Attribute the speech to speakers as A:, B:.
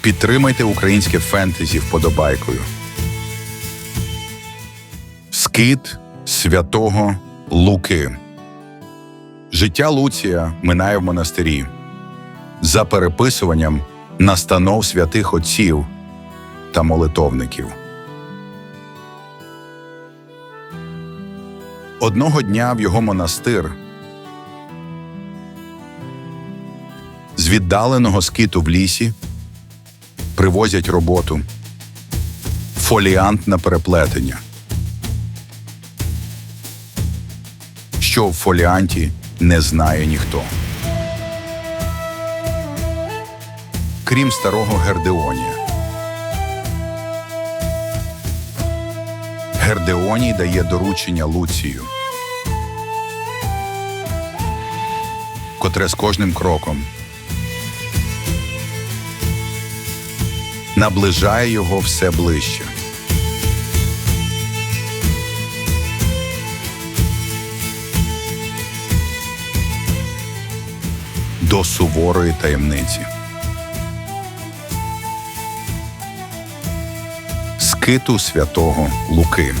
A: Підтримайте українське фентезі вподобайкою. Скит святого Луки. Життя Луція минає в монастирі. За переписуванням настанов святих отців та молитовників. Одного дня в його монастир з віддаленого скиту в лісі привозять роботу, фоліант на переплетення. Що в фоліанті не знає ніхто. Крім старого Гердеонія. Гердеоній дає доручення Луцію, котре з кожним кроком наближає його все ближче. До суворої таємниці. Скиту святого Луки.